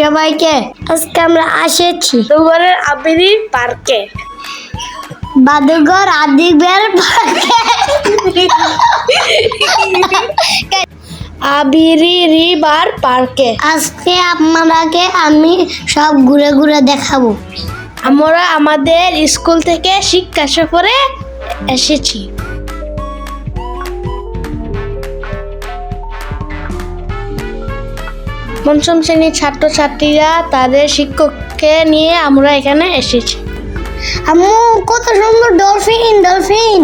সবাইকে আজকে আমরা এসেছি দুপুরের আবিরি পার্কে। বাদুঘর আদিবের পার্কে। আবিরি রিভার পার্কে। আজকে আপনারাকে আমি সব ঘুরে ঘুরে দেখাবো। আমরা আমাদের স্কুল থেকে শিক্ষা সফরে এসেছি। পঞ্চম শ্রেণির ছাত্রছাত্রীরা তাদের শিক্ষককে নিয়ে আমরা এখানে এসেছি। আম্মু, কত সুন্দর ডলফিন ডলফিন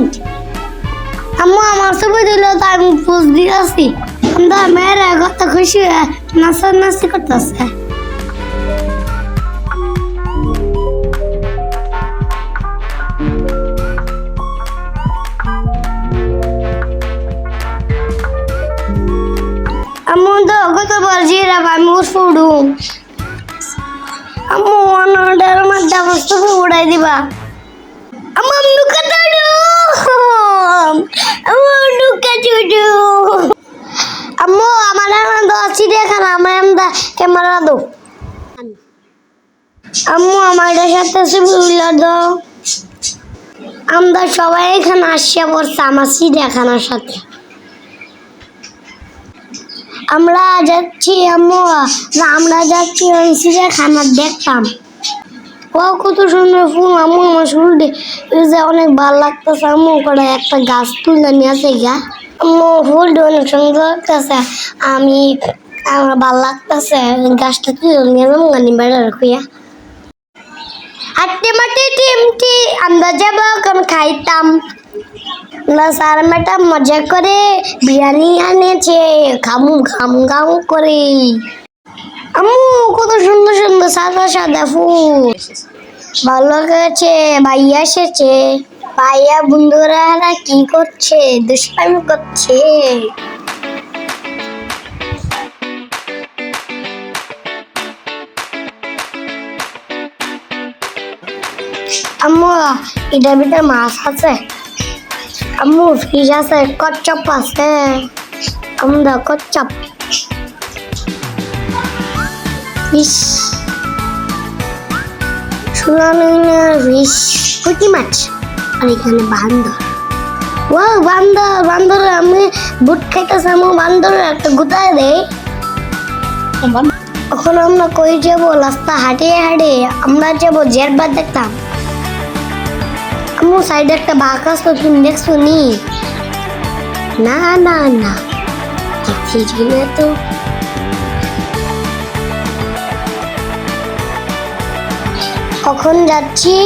আম্মু, আমার ছবি দিল তো আমি পোজ দিয়েছি আমরা মেয়েরা কত খুশি হয়ে নাচা নাচি করতেছে। মধ্যে বস্তু উড়াই দিবা। আমার দাঁড়ো আমার ক্যামেরা দো আম্মু, আমার সাথে উল্লা দাও। আমরা সবাই এখানে আসিয়া পড়ছে, আমার চিড়িয়াখানার সাথে আমরা যাচ্ছি, আম্মু। আমরা যাচ্ছি ওই চিড়িয়াখানা দেখতাম। ও কত সুন্দর ফুল, আম্মু, আমার ফুল যে অনেক ভালো লাগতেছে, আম্মু করে একটা গাছ তুলে নিয়ে আসে গা আম্মু, ফুলটা অনেক সুন্দর লাগতেছে। আমি, আমার ভালো লাগতেছে, গাছটা তুলে নিয়ে যাব গানি বেড়ার খুঁয়া হাঁটতে মাটি টিমটি আমরা যাব খাইতাম। না, স্যার ম্যাডাম, মজা করে বিরিয়ানি আনেছে। খামু খাম খাম করে। আম্মু, কত সুন্দর সুন্দর সাদা সাদা ফুল। ভালো লাগছে ভাইয়া এসেছে। ভাইয়া, বন্ধুরা কি করছে? দুষ্টামি করছে। আম্মু এটার ভিতরে মাছ আছে? আম্মু ফিশ আছে কচ্চপ আছে। আমরা কচ্চপ ফিশ সুনামিনার ফিশ পুঁটি মাছ। আর এখানে বান্দর। ও বান্দর বান্দর আমি বুট খাইতেছে আমি বান্দর একটা গুতায় দেয় এখন আমরা কই যাব? রাস্তা হাঁটিয়ে হাঁটিয়ে আমরা যাব জেরবার দেখতাম। আম্মু সাইডে একটা বাঘ আসতো তুমি দেখছ নি? না না না। দেখছি না তো। কখন যাচ্ছি?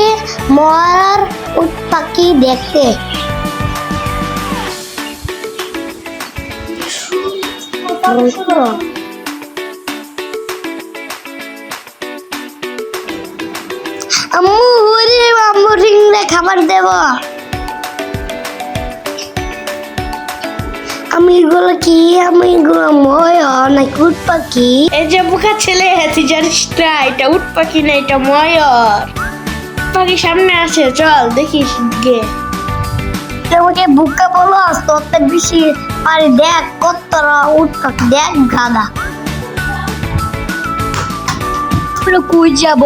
মরার উট পাখি দেখতে। আম্মু ওরে খাবার দেব। কি? নাকি উট পাখি এই যে বোকা ছেলে জানিস না এটা উট পাখি না এটা ময়ূর পাখি সামনে আছে চল দেখিস গে। তোমাকে বুকে বলো বেশি পারি দেখ কত উট পাখি দেখ গাদা। কই যাব?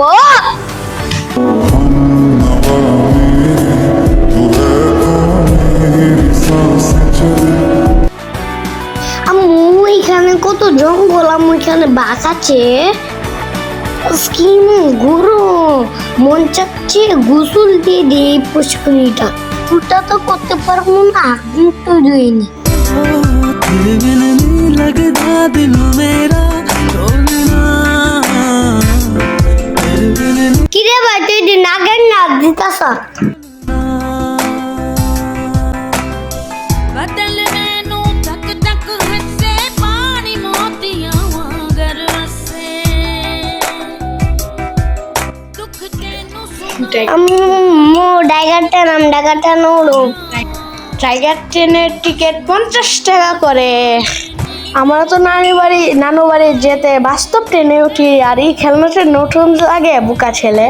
আম্মু এখানে কত জঙ্গল আম্মু এখানে বাঘ আছে স্কিন গুরু মন চাচ্ছে গোসল দিয়ে দিই এই পুষ্করিটা ওটা তো করতে পারবো না কিন্তু দিইনি तेरे बिन नहीं लगता दिल मेरा डोलना तेरे बिन नहीं কিরে ভাই তুই আম্মু টাইগার নাম আমি টাইগার ট্রেন টাইগার ট্রেনের টিকিট পঞ্চাশ টাকা করে। আমরা তো নানি বাড়ি নানু বাড়ি যেতে বাস্তব ট্রেনে উঠি আর এই খেলনাটা নতুন লাগে বুকা ছেলে।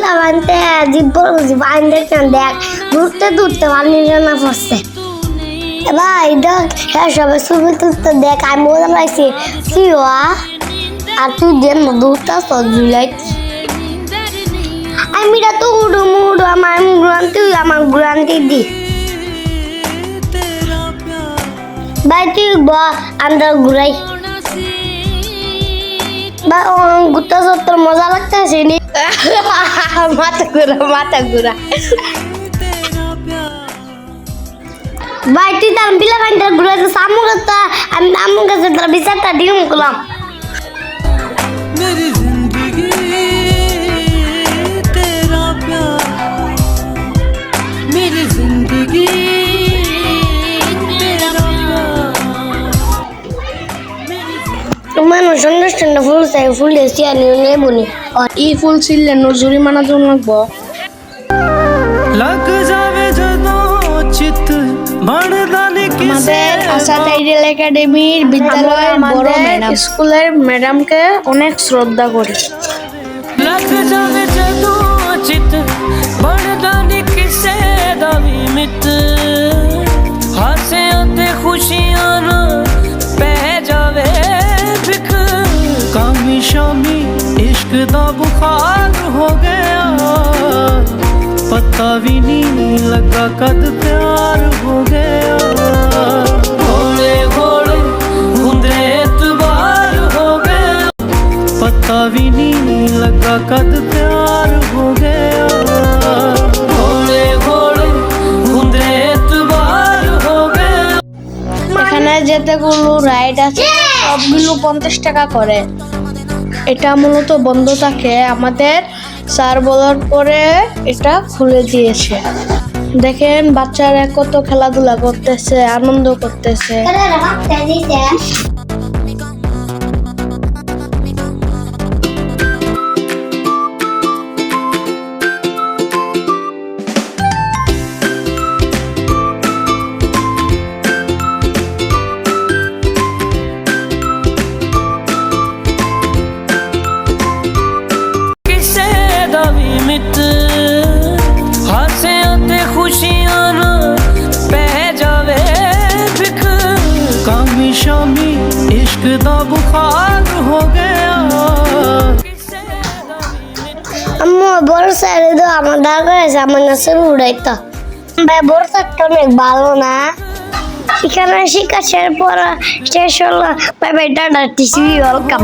স্কুলে বানতে জীব জীব আইন দেখ ঘুরতে দূরতে পানি জানা পড়ছে। ভাই দেখ হ্যাঁ সবাই ছবি তুলতে দেখ, আমি মজা লাগছে কি আর তুই দেন দূরটা সব জুলাই। আমি তো উড়ু মুড়ু, আমার গ্রান্তি আমার গ্রান্তি দি। ভাই, তুই ব আন্দার ঘুরাই। ভাই ঘুরতে সত্তর মজা লাগতেছে নি? মাথা ঘুরা মাথা ঘুরা বাড়িতে তার বিলা বাড়িতে ঘুরেছে সামু কথা আমি আমু কাছে তার বিচারটা ডিম করলাম মানুষ অনুষ্ঠানটা ফুল চাই ফুল দিয়ে চেয়ার নিয়ে নেবুনি আর এই ফুল ছিললে নোর জরিমানা জন লাগবো। আমাদের আসাদ আইডিয়াল একাডেমির বিদ্যালয়ের বড় ম্যাডাম। স্কুলের ম্যাডামকে অনেক শ্রদ্ধা করি। खुशी शामी इश्क का बुखार हो गया पता भी नहीं लगा कद प्यार हो गया ਹੌਲੇ ਹੌਲੇ ਹੁੰਦੇ ਇਤਬਾਰ हो गया पता भी नहीं लगा कद प्यार हो गया ਹੌਲੇ ਹੌਲੇ ਹੁੰਦੇ ਇਤਬਾਰ ਹੋ ਗਿਆ এখানে যেতেগুলো রাইড আছে সবগুলো পঞ্চাশ টাকা করে এটা মূলত বন্ধ থাকে। আমাদের সার বলার পরে এটা খুলে দিয়েছে। দেখেন বাচ্চারা কত খেলাধুলা করতেছে, আনন্দ করতেছে। इश्क दा बुखार हो गया। আম্মু বড় স্যার তো আমার দাগা আছে আমার নাচের উড়াইতো ভাই বড় স্যারটা অনেক ভালো না এখানে শিক্ষা শেষ পড়া শেষ হলো ভাই ভাই টাটা টিসি ওয়েলকাম